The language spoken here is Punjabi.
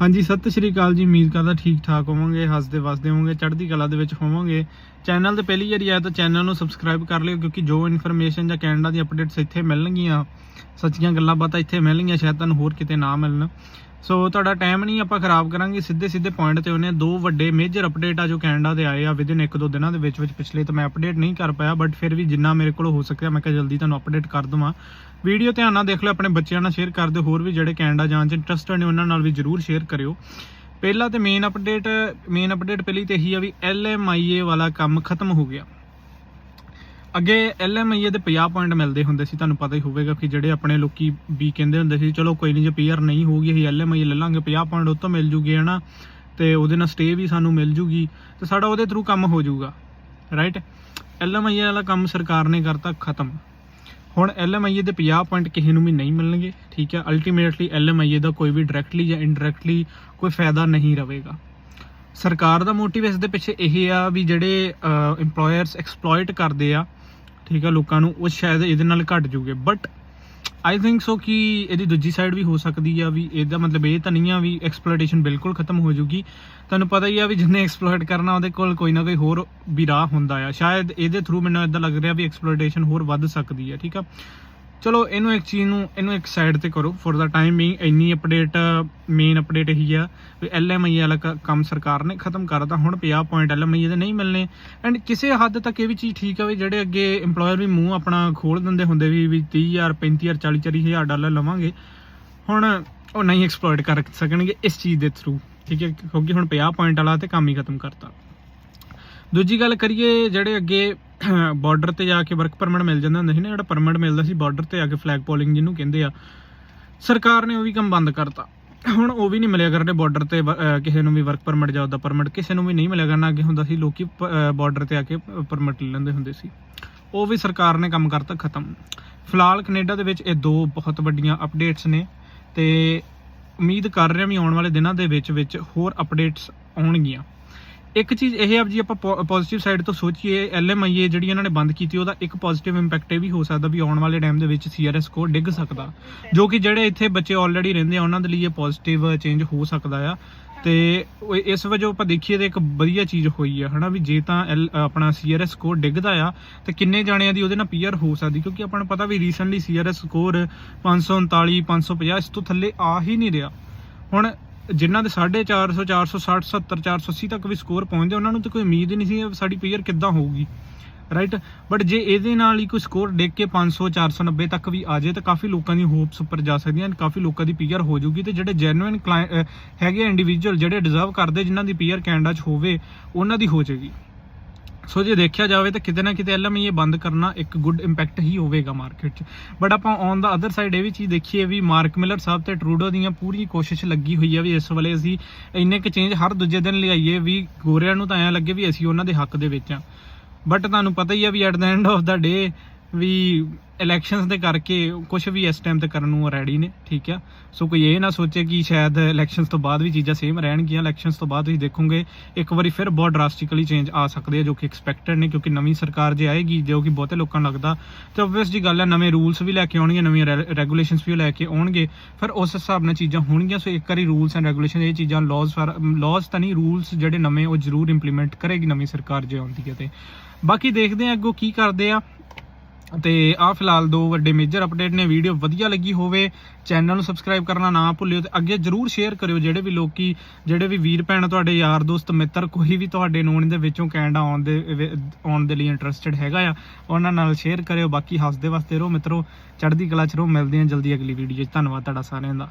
ਹਾਂਜੀ, ਸਤਿ ਸ਼੍ਰੀ ਅਕਾਲ ਜੀ। ਉਮੀਦ ਕਰਦਾ ਠੀਕ ਠਾਕ ਹੋਵਾਂਗੇ, ਹੱਸਦੇ ਵਸਦੇ ਹੋਵਾਂਗੇ, ਚੜ੍ਹਦੀ ਕਲਾ ਦੇ ਵਿੱਚ ਹੋਵਾਂਗੇ। ਚੈਨਲ ਤੇ ਪਹਿਲੀ ਵਾਰੀ ਆਇਆ ਤਾਂ ਚੈਨਲ ਨੂੰ ਸਬਸਕ੍ਰਾਈਬ ਕਰ ਲਿਓ, ਕਿਉਂਕਿ ਜੋ ਇਨਫੋਰਮੇਸ਼ਨ ਜਾਂ ਕੈਨੇਡਾ ਦੀ ਅਪਡੇਟਸ ਇੱਥੇ ਮਿਲਣਗੀਆਂ, ਸੱਚੀਆਂ ਗੱਲਾਂ ਬਾਤਾਂ ਇੱਥੇ ਮਿਲਣਗੀਆਂ, ਸ਼ਾਇਦ ਤੁਹਾਨੂੰ ਹੋਰ ਕਿਤੇ ਨਾ ਮਿਲਣ। ਸੋ ਤੁਹਾਡਾ ਟਾਈਮ ਨਹੀਂ, ਆਪਾਂ ਖਰਾਬ ਕਰਾਂਗੇ। ਸਿੱਧੇ ਸਿੱਧੇ ਪੁਆਇੰਟ ਤੇ ਉਹਨੇ ਦੋ ਵੱਡੇ ਮੇਜਰ ਅਪਡੇਟ ਆ ਜੋ ਕੈਨੇਡਾ ਦੇ ਆਏ ਆ ਵਿਦਿਨ ਇੱਕ ਦੋ ਦਿਨਾਂ ਦੇ ਵਿੱਚ ਵਿੱਚ ਪਿਛਲੇ ਤਾਂ ਮੈਂ ਅਪਡੇਟ ਨਹੀਂ ਕਰ ਪਾਇਆ ਬਟ ਫਿਰ ਵੀ ਜਿੰਨਾ ਮੇਰੇ ਕੋਲ ਹੋ ਸਕਿਆ, ਮੈਂ ਕਿਹਾ ਜਲਦੀ ਤੁਹਾਨੂੰ ਅਪਡੇਟ ਕਰ ਦਵਾਂ। ਵੀਡੀਓ ਧਿਆਨ ਨਾਲ ਦੇਖ ਲਿਓ, ਆਪਣੇ ਬੱਚਿਆਂ ਨਾਲ ਸ਼ੇਅਰ ਕਰ ਦਿਓ ਹੋਰ ਵੀ ਜਿਹੜੇ ਕੈਨੇਡਾ ਜਾਣ 'ਚ ਇੰਟਰਸਟਡ ਨੇ, ਉਹਨਾਂ ਨਾਲ ਵੀ ਜਰੂਰ ਸ਼ੇਅਰ ਕਰਿਓ। ਪਹਿਲਾ ਤੇ ਮੇਨ ਅਪਡੇਟ ਮੇਨ ਅਪਡੇਟ ਪਹਿਲੀ ਤੇ ਇਹੀ ਆ ਵੀ LMIA ਵਾਲਾ ਕੰਮ ਖਤਮ ਹੋ ਗਿਆ। ਅੱਗੇ LMIA ਦੇ 50 ਪੁਆਇੰਟ ਮਿਲਦੇ ਹੁੰਦੇ ਸੀ, ਤੁਹਾਨੂੰ ਪਤਾ ਹੀ ਹੋਵੇਗਾ ਕਿ ਜਿਹੜੇ ਆਪਣੇ ਲੋਕੀ ਵੀ ਕਹਿੰਦੇ ਹੁੰਦੇ ਸੀ, ਚਲੋ ਕੋਈ ਨਹੀਂ ਜੇ ਪੀਆਰ ਨਹੀਂ ਹੋਊਗੀ, ਅਸੀਂ LMIA ਲੈ ਲਾਂਗੇ 50 ਪੁਆਇੰਟ ਉਹ ਤੋਂ ਮਿਲ ਜੂਗੇ, ਹਨਾ? ਤੇ ਉਹਦੇ ਨਾਲ ਸਟੇ ਵੀ ਸਾਨੂੰ ਮਿਲ ਜੂਗੀ, ਤੇ ਸਾਡਾ ਉਹਦੇ ਥਰੂ ਕੰਮ ਹੋ ਜਾਊਗਾ ਰਾਈਟ LMIA ਵਾਲਾ ਕੰਮ ਸਰਕਾਰ ਨੇ ਕਰਤਾ ਖਤਮ। ਹੁਣ LMIA ਦੇ 50 ਪੁਆਇੰਟ ਕਿਸੇ ਨੂੰ ਵੀ ਨਹੀਂ ਮਿਲਣਗੇ, ਠੀਕ ਹੈ? ਅਲਟੀਮੇਟਲੀ LMIA ਦਾ ਕੋਈ ਵੀ ਡਾਇਰੈਕਟਲੀ ਜਾਂ ਇਨਡਾਇਰੈਕਟਲੀ ਕੋਈ ਫਾਇਦਾ ਨਹੀਂ ਰਹੇਗਾ। ਸਰਕਾਰ ਦਾ ਮੋਟਿਵ ਇਸ ਦੇ ਪਿੱਛੇ ਇਹ ਆ ਵੀ ਜਿਹੜੇ EMPLOYERS ਐਕਸਪਲੋਇਟ ਕਰਦੇ ਆ ਠੀਕ ਆ ਲੋਕਾਂ ਨੂੰ, ਉਹ ਸ਼ਾਇਦ ਇਹਦੇ ਨਾਲ ਘਟ ਜੂਗੇ। ਬਟ ਆਈ ਥਿੰਕ ਸੋ ਕਿ ਇਹਦੀ ਦੂਜੀ ਸਾਈਡ ਵੀ ਹੋ ਸਕਦੀ ਆ ਵੀ ਇਹਦਾ ਮਤਲਬ ਇਹ ਤਾਂ ਨਹੀਂ ਆ ਵੀ ਐਕਸਪਲੋਇਟੇਸ਼ਨ ਬਿਲਕੁਲ ਖਤਮ ਹੋ ਜੂਗੀ। ਤੁਹਾਨੂੰ ਪਤਾ ਹੀ ਆ ਵੀ ਜਿੰਨੇ ਐਕਸਪਲੋਇਟ ਕਰਨਾ, ਉਹਦੇ ਕੋਲ ਕੋਈ ਨਾ ਕੋਈ ਹੋਰ ਵੀ ਰਾਹ ਹੁੰਦਾ ਆ। ਸ਼ਾਇਦ ਇਹਦੇ ਥਰੂ ਮੈਨੂੰ ਇਦਾਂ ਲੱਗ ਰਿਹਾ ਵੀ ਐਕਸਪਲੋਇਟੇਸ਼ਨ ਹੋਰ ਵੱਧ ਸਕਦੀ ਆ, ਠੀਕ ਆ? ਚਲੋ, ਇਹਨੂੰ ਇੱਕ ਚੀਜ਼ ਨੂੰ, ਇਹਨੂੰ ਇੱਕ ਸਾਈਡ ਤੇ ਕਰੋ। ਫॉर ਦਾ ਟਾਈਮ ਬੀਇੰਗ ਇੰਨੀ ਅਪਡੇਟ ਮੇਨ ਅਪਡੇਟ ਇਹੀ ਆ ਵੀ ਐਲਐਮਆਈ ਵਾਲਾ ਕ- ਕੰਮ ਸਰਕਾਰ ਨੇ ਖਤਮ ਕਰਤਾ। ਹੁਣ 50 ਪੁਆਇੰਟ ਐਲਐਮਆਈ ਦੇ ਨਹੀਂ ਮਿਲਨੇ ਐਂਡ ਕਿਸੇ ਹੱਦ ਤੱਕ ਇਹ ਵੀ ਚੀਜ਼ ਠੀਕ ਆ ਵੀ ਜਿਹੜੇ ਅੱਗੇ EMPLOYER ਵੀ ਮੂੰਹ ਆਪਣਾ ਖੋਲ ਦਿੰਦੇ ਹੁੰਦੇ ਵੀ ਵੀ 30000 35000 40 40000 ਡਾਲਰ ਲਵਾਂਗੇ। ਹੁਣ ਉਹ ਨਹੀਂ ਐਕਸਪਲੋਇਟ ਕਰ ਸਕਣਗੇ ਇਸ ਚੀਜ਼ ਦੇ ਥਰੂ ਠੀਕ ਹੈ? ਕਿਉਂਕਿ ਹੁਣ 50 ਪੁਆਇੰਟ ਵਾਲਾ ਤੇ ਕੰਮ ਹੀ ਖਤਮ ਕਰਤਾ। ਦੂਜੀ ਗੱਲ ਕਰੀਏ ਜਿਹੜੇ ਅੱਗੇ ਬਾਰਡਰ ਤੇ ਜਾ ਕੇ ਵਰਕ ਪਰਮਿਟ ਮਿਲ ਜਾਂਦਾ ਹੁੰਦਾ ਸੀ ਨਾ, ਜਿਹੜਾ ਪਰਮਿਟ ਮਿਲਦਾ ਸੀ ਬਾਰਡਰ ਤੇ ਆ ਕੇ ਫਲੈਗ ਪੋਲਿੰਗ ਜਿਹਨੂੰ ਕਹਿੰਦੇ ਆ, ਸਰਕਾਰ ਨੇ ਉਹ ਵੀ ਕੰਮ ਬੰਦ ਕਰਤਾ। ਹੁਣ ਉਹ ਵੀ ਨਹੀਂ ਮਿਲਿਆ ਕਰਨੇ ਬਾਰਡਰ ਤੇ ਵ- ਕਿਸੇ ਨੂੰ ਵੀ ਵਰਕ ਪਰਮਿਟ ਜਾਂ ਉਹਦਾ ਪਰਮਿਟ ਕਿਸੇ ਨੂੰ ਵੀ ਨਹੀਂ ਮਿਲਿਆ ਕਰਨਾ। ਅੱਗੇ ਹੁੰਦਾ ਸੀ ਲੋਕੀ ਬਾਰਡਰ ਤੇ ਆ ਕੇ ਪਰਮਿਟ ਲੈ ਲੈਂਦੇ ਹੁੰਦੇ ਸੀ। ਉਹ ਵੀ ਸਰਕਾਰ ਨੇ ਕੰਮ ਕਰਤਾ ਖਤਮ। ਫਿਲਹਾਲ ਕੈਨੇਡਾ ਦੇ ਵਿੱਚ ਇਹ ਦੋ ਬਹੁਤ ਵੱਡੀਆਂ ਅਪਡੇਟਸ ਨੇ ਤੇ ਉਮੀਦ ਕਰ ਰਿਹਾ ਵੀ ਆਉਣ ਵਾਲੇ ਦਿਨਾਂ ਦੇ ਵਿੱਚ ਵਿੱਚ ਹੋਰ ਅਪਡੇਟਸ ਆਉਣਗੀਆਂ। ਇੱਕ ਚੀਜ਼ ਇਹ ਆ ਜੀ, ਆਪਾਂ ਪੋਜ਼ਿਟਿਵ ਸਾਈਡ ਤੋਂ ਸੋਚੀਏ ਐਲਐਮਆਈਏ ਜਿਹੜੀ ਇਹਨਾਂ ਨੇ ਬੰਦ ਕੀਤੀ, ਉਹਦਾ ਇੱਕ ਪੋਜ਼ਿਟਿਵ ਇੰਪੈਕਟ ਇਹ ਵੀ ਹੋ ਸਕਦਾ ਵੀ ਆਉਣ ਵਾਲੇ ਟਾਈਮ ਦੇ ਵਿੱਚ ਸੀਆਰਐਸ ਸਕੋਰ ਡਿੱਗ ਸਕਦਾ, ਜੋ ਕਿ ਜਿਹੜੇ ਇੱਥੇ ਬੱਚੇ ਆਲਰੇਡੀ ਰਹਿੰਦੇ ਆ, ਉਹਨਾਂ ਦੇ ਲਈ ਇਹ ਪੋਜ਼ਿਟਿਵ ਚੇਂਜ ਹੋ ਸਕਦਾ ਆ। ਤੇ ਇਸ ਵਜੋਂ ਆਪਾਂ ਦੇਖੀਏ ਤੇ ਇੱਕ ਵਧੀਆ ਚੀਜ਼ ਹੋਈ ਆ, ਹਨਾ ਵੀ ਜੇ ਤਾਂ L- ਆਪਣਾ ਸੀਆਰਐਸ ਸਕੋਰ ਡਿੱਗਦਾ ਆ, ਤੇ ਕਿੰਨੇ ਜਾਣਿਆਂ ਦੀ ਉਹਦੇ ਨਾਲ ਪੀਆਰ ਹੋ ਸਕਦੀ, ਕਿਉਂਕਿ ਆਪਾਂ ਨੂੰ ਪਤਾ ਵੀ ਰੀਸੈਂਟਲੀ ਸੀਆਰਐਸ ਸਕੋਰ 539 550 ਇਸ ਤੋਂ ਥੱਲੇ ਆ ਹੀ ਨਹੀਂ ਰਿਹਾ। ਹੁਣ ਜਿਨ੍ਹਾਂ ਦੇ 450 460 70 480 ਤੱਕ ਵੀ ਸਕੋਰ ਪਹੁੰਚਦੇ, ਉਹਨਾਂ ਨੂੰ ਤਾਂ ਕੋਈ ਉਮੀਦ ਹੀ ਨਹੀਂ ਸੀ ਸਾਡੀ ਪੀਅਰ ਕਿੱਦਾਂ ਹੋਊਗੀ। ਰਾਈਟ ਬਟ ਜੇ ਇਹਦੇ ਨਾਲ ਹੀ ਕੋਈ ਸਕੋਰ ਡਿੱਗ ਕੇ 500 490 ਤੱਕ ਵੀ ਆ ਜਾਏ, ਤਾਂ ਕਾਫੀ ਲੋਕਾਂ ਦੀ ਹੋਪਸ ਉੱਪਰ ਜਾ ਸਕਦੀਆਂ ਕਾਫੀ ਲੋਕਾਂ ਦੀ ਪੀਅਰ ਹੋ ਜਾਊਗੀ ਤੇ ਜਿਹੜੇ ਜੈਨੂਇਨ ਹੈਗੇ ਇੰਡੀਵਿਜੂਅਲ ਜਿਹੜੇ ਡਿਜ਼ਰਵ ਕਰਦੇ, ਜਿਨ੍ਹਾਂ ਦੀ ਪੀਅਰ ਕੈਨੇਡਾ 'ਚ ਹੋਵੇ, ਉਹਨਾਂ ਦੀ ਹੋ ਜਾਏਗੀ। ਸੋ ਜੇ ਦੇਖਿਆ ਜਾਵੇ ਤਾਂ ਕਿਤੇ ਨਾ ਕਿਤੇ ਐਲਐਮਈ ਬੰਦ ਕਰਨਾ ਇੱਕ ਗੁੱਡ ਇੰਪੈਕਟ ਹੀ ਹੋਵੇਗਾ ਮਾਰਕੀਟ 'ਚ। ਬਟ ਆਪਾਂ ਔਨ ਦਾ ਅਦਰ ਸਾਈਡ ਇਹ ਵੀ ਚੀਜ਼ ਦੇਖੀਏ ਵੀ ਮਾਰਕ ਮਿਲਰ ਸਾਹਿਬ ਤੇ ਟਰੂਡੋ ਦੀਆਂ ਪੂਰੀ ਕੋਸ਼ਿਸ਼ ਲੱਗੀ ਹੋਈ ਆ ਵੀ ਇਸ ਵੇਲੇ ਅਸੀਂ ਇੰਨੇ ਕੁ ਚੇਂਜ ਹਰ ਦੂਜੇ ਦਿਨ ਲਿਆਈਏ ਵੀ ਗੋਰਿਆਂ ਨੂੰ ਤਾਂ ਐਂ ਲੱਗੇ ਵੀ ਅਸੀਂ ਉਹਨਾਂ ਦੇ ਹੱਕ ਦੇ ਵਿੱਚ ਆ। ਬਟ ਤੁਹਾਨੂੰ ਪਤਾ ਹੀ ਆ ਵੀ at the end of the day we elections ਦੇ ਕਰਕੇ ਕੁਝ ਵੀ ਇਸ ਟਾਈਮ ਤੇ ਕਰਨ ਨੂੰ ਰੈਡੀ ਨੇ, ਠੀਕ ਆ? ਸੋ ਕੋਈ ਇਹ ਨਾ ਸੋਚੇ ਕਿ ਸ਼ਾਇਦ ਇਲੈਕਸ਼ਨਸ ਤੋਂ ਬਾਅਦ ਵੀ ਚੀਜ਼ਾਂ ਸੇਮ ਰਹਿਣਗੀਆਂ ਇਲੈਕਸ਼ਨਸ ਤੋਂ ਬਾਅਦ ਤੁਸੀਂ ਦੇਖੋਗੇ, ਇੱਕ ਵਾਰੀ ਫਿਰ ਬਹੁਤ ਡਰਾਸਟਿਕਲੀ ਚੇਂਜ ਆ ਸਕਦੇ ਆ ਜੋ ਕਿ ਐਕਸਪੈਕਟਡ ਨੇ, ਕਿਉਂਕਿ ਨਵੀਂ ਸਰਕਾਰ ਜੇ ਆਏਗੀ, ਜੋ ਕਿ ਬਹੁਤੇ ਲੋਕਾਂ ਨੂੰ ਲੱਗਦਾ, ਤੇ ਆਬਵੀਅਸ ਜੀ ਗੱਲ ਹੈ ਨਵੇਂ ਰੂਲਸ ਵੀ ਲੈ ਕੇ ਆਉਣਗੇ, ਨਵੀਆਂ ਰੈਗੂਲੇਸ਼ਨਸ ਵੀ ਲੈ ਕੇ ਆਉਣਗੇ, ਫਿਰ ਉਸ ਹਿਸਾਬ ਨਾਲ ਚੀਜ਼ਾਂ ਹੋਣਗੀਆਂ ਸੋ ਇੱਕ ਵਾਰੀ ਰੂਲਸ ਐਂਡ ਰੈਗੂਲੇਸ਼ਨ ਇਹ ਚੀਜ਼ਾਂ ਲਾਜ਼ ਲਾਜ਼ ਤਾਂ ਨਹੀਂ ਰੂਲਸ ਜਿਹੜੇ ਨਵੇਂ ਉਹ ਜ਼ਰੂਰ ਇੰਪਲੀਮੈਂਟ ਕਰੇਗੀ ਨਵੀਂ ਸਰਕਾਰ ਜੇ ਆਉਂਦੀ ਹੈ ਤੇ। ਬਾਕੀ ਦੇਖਦੇ ਆ ਅੱਗੋਂ ਕੀ ਕਰਦੇ ਆ। ਤੇ ਆ ਫਿਲਹਾਲ ਦੋ ਵੱਡੇ ਮੇਜਰ ਅਪਡੇਟ ਨੇ। ਵੀਡੀਓ ਵਧੀਆ ਲੱਗੀ ਹੋਵੇ ਚੈਨਲ ਨੂੰ ਸਬਸਕ੍ਰਾਈਬ ਕਰਨਾ ਨਾ ਭੁੱਲਿਓ ਤੇ ਅੱਗੇ ਜਰੂਰ ਸ਼ੇਅਰ ਕਰਿਓ। ਜਿਹੜੇ ਵੀ ਲੋਕੀ, ਜਿਹੜੇ ਵੀ ਵੀਰ ਭੈਣ, ਤੁਹਾਡੇ ਯਾਰ, ਦੋਸਤ, ਮਿੱਤਰ ਕੋਈ ਵੀ ਤੁਹਾਡੇ ਨੋਨ ਦੇ ਵਿੱਚੋਂ ਕੈਨੇਡਾ ਆਉਣ ਦੇ ਆਉਣ ਦੇ ਲਈ ਇੰਟਰਸਟਿਡ ਹੈਗਾ ਆ, ਉਹਨਾਂ ਨਾਲ ਸ਼ੇਅਰ ਕਰਿਓ। ਬਾਕੀ ਹੱਸਦੇ ਵਸਦੇ ਰਹੋ ਮਿੱਤਰੋ, ਚੜ੍ਹਦੀ ਕਲਾ ਚ ਰਹੋ। ਮਿਲਦੇ ਹਾਂ ਜਲਦੀ ਅਗਲੀ ਵੀਡੀਓ 'ਚ। ਧੰਨਵਾਦ ਤੁਹਾਡਾ ਸਾਰਿਆਂ ਦਾ।